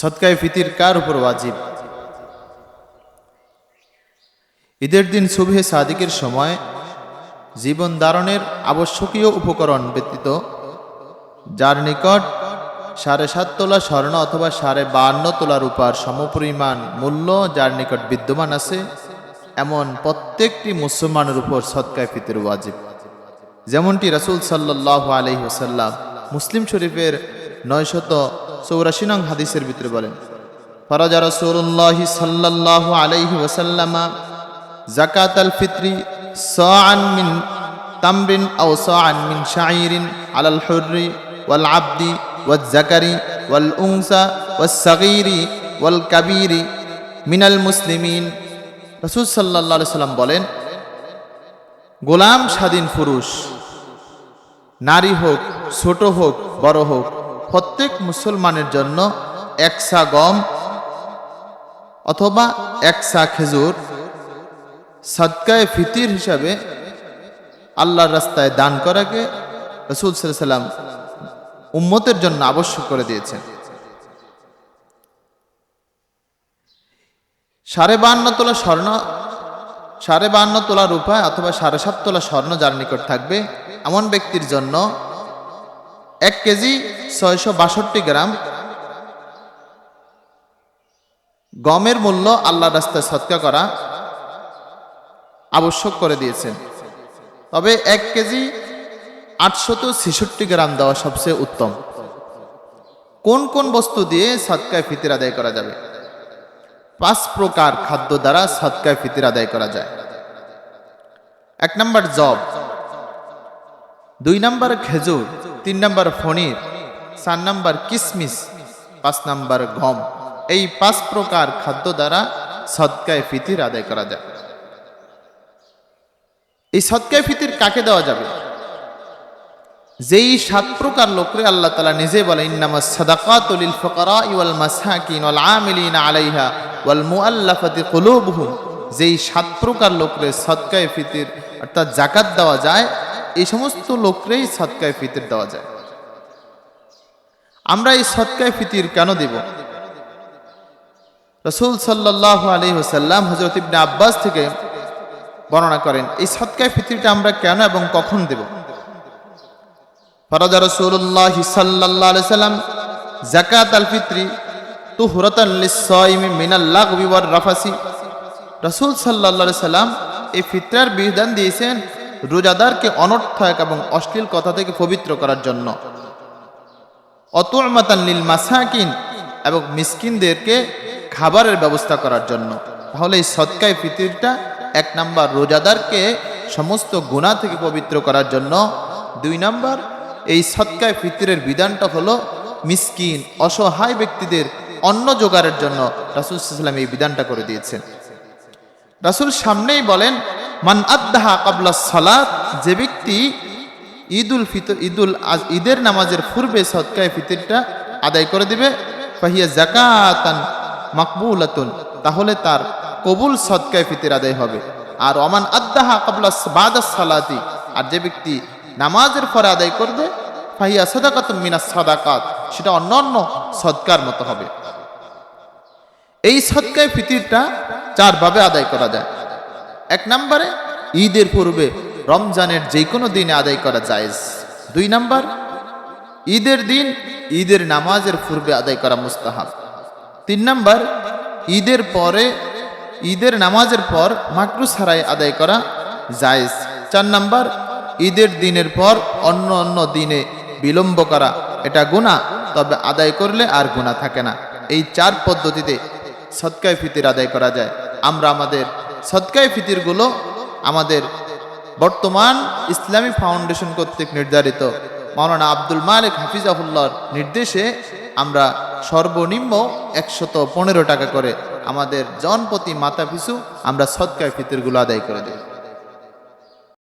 সৎকায় ফিতির কার উপর ওয়াজিব? ঈদের দিন শুভে সাদিকের সময় জীবন ধারণের আবশ্যকীয় উপকরণ ব্যতীত, যার নিকট সাড়ে সাত তোলা স্বর্ণ অথবা সাড়ে বান্ন তোলা রূপার সমপরিমাণ মূল্য যার নিকট বিদ্যমান আছে, এমন প্রত্যেকটি মুসলমানের উপর সৎকায় ফিতের ওয়াজিব। যেমনটি রাসূল সাল্লাহ আলহি ওসাল্লাম মুসলিম শরীফের নয়শত চৌরাশি নং হাদিসের ভিতরে বলেন, ফরাজা রসুল্লাহ সাল্লাহ আলাইহি ওসাল্লামা জাকাত আল ফিত্রি সাআন মিন তামরিন আও সাআন মিন শাইরিন আলাল হুররি ওয়াল আবদি ওয়াল জাকারি ওয়াল উংসা ওয়াল সাগীরি ওয়াল কাবীরি মিনাল মুসলিমিন। রাসূল আলাইহি সাল্লাম বলেন, গোলাম স্বাধীন পুরুষ, নারী হোক, ছোট হোক, বড় হোক প্রত্যেক মুসলমানের জন্য একসা গম অথবা একসা খেজুর সদকায় ফিতির হিসাবে আল্লাহর রাস্তায় দান করাকে রসুল সাল্লাম উম্মতের জন্য আবশ্যক করে দিয়েছেন। সাড়ে বান্ন তোলা স্বর্ণ, সাড়ে বান্ন তোলা রূপা অথবা সাড়ে সাত তোলা স্বর্ণ যার নিকট থাকবে এমন ব্যক্তির জন্য এক কেজি ছয়শো বাষট্টি গ্রাম। গমের মূল্য আল্লাহ রাস্তায় সৎকা করা আবশ্যক করে দিয়েছেন। তবে এক কেজি আটশত ছেষট্টি গ্রাম দেওয়া সবচেয়ে উত্তম। কোন কোন বস্তু দিয়ে সৎকায় ফিতির আদায় করা যাবে? পাঁচ প্রকার খাদ্য দ্বারা সৎকায় ফিতির আদায় করা যায়। এক নম্বর জব। দুই নম্বর খেজুর। তিন নম্বর ফণির, চার নম্বর কিসমিস, পাঁচ নম্বর গম। এই পাঁচ প্রকার খাদ্য দ্বারা সৎকায় ফিতির আদায় করা যায়। এই সৎকায় ফিতির কাকে দেওয়া যাবে? যেই সাত প্রকার লোকরে আল্লাহ তালা নিজে বলে ইন্নামা সাদাকাতুল ফকরা ওয়াল মাসাকিন ওয়াল আমিলিন আলাইহা ওয়াল মুআল্লাফাতি কুলুবহুম। যেই সাত প্রকার লোকরে সৎকায় ফিতির অর্থাৎ জাকাত দেওয়া যায় এই সমস্ত লোকরেই সৎকায় ফিতির দেওয়া যায়। আমরা এই সৎকায় ফিতির কেন দেব? রসুল সাল্লাহ আলী হোসাল্লাম হজরত ইবনে আব্বাস থেকে বর্ণনা করেন, এই সৎকায় ফিতিরটা আমরা কেন এবং কখন দেব? ফরাজা রসুল্লাহ সাল্লাহ আলি সাল্লাম জাকাত আল ফিত্রি তু হুরতাল্লিসাইমি মিনাল্লাহ বিবর রাফাসি। রসুল সাল্লা সাল্লাম এই ফিতরার বিধান দিয়েছেন রোজাদারকে অনর্থক এবং অশ্লীল কথা থেকে পবিত্র করার জন্য। অতুমাতান্লিল মাসাকিন এবং মিসকিনদেরকে খাবারের ব্যবস্থা করার জন্য। তাহলে এই সৎকায় ফিতিরটা এক নাম্বার রোজাদারকে সমস্ত গুণা থেকে পবিত্র করার জন্য। দুই নাম্বার, এই সৎকায় ফিতিরের বিধানটা হলো মিসকিন, অসহায় ব্যক্তিদের অন্ন জোগাড়ের জন্য রাসুল ইসলাম এই বিধানটা করে দিয়েছেন। রাসুল সামনেই বলেন মান আদাহা কাবলা সালাত, যে ব্যক্তি ঈদুল ফিতর, ঈদুল আজ, ঈদের নামাজের পূর্বে সৎকায় ফিতিরটা আদায় করে দিবে, ফাহিয়া জাকাতান মাকবুলাতুন, তাহলে তার কবুল সৎকায় ফিতির আদায় হবে। আর অমান আদাহা কাবলা বাদাস সালাতি, আর যে ব্যক্তি নামাজের পরে আদায় করবে, ফাহিয়া সদাকাত মিনাস সাদাকাত, সেটা অন্য অন্য সৎকার মতো হবে। এই সৎকায় ফিতিরটা চারভাবে আদায় করা যায়। এক নম্বরে, ঈদের পূর্বে রমজানের যে কোনো দিনে আদায় করা জায়েজ। দুই নাম্বার, ঈদের দিন ঈদের নামাজের পূর্বে আদায় করা মুস্তাহাব। তিন নাম্বার, ঈদের পরে, ঈদের নামাজের পর মাকরু ছাড়াই আদায় করা জায়েজ। চার নাম্বার, ঈদের দিনের পর অন্য অন্য দিনে বিলম্ব করা, এটা গুণা তবে আদায় করলে আর গুণা থাকে না। এই চার পদ্ধতিতে সৎকায় ফিতির আদায় করা যায়। আমরা আমাদের সৎকায় ফিতিরগুলো আমাদের বর্তমান ইসলামী ফাউন্ডেশন কর্তৃক নির্ধারিত। মাওলানা আব্দুল মালিক হাফিজাহুল্লার নির্দেশে আমরা সর্বনিম্ন একশত পনেরো টাকা করে আমাদের জনপ্রতি মাতা পিছু আমরা সৎকায় ফিতিরগুলো আদায় করে দিই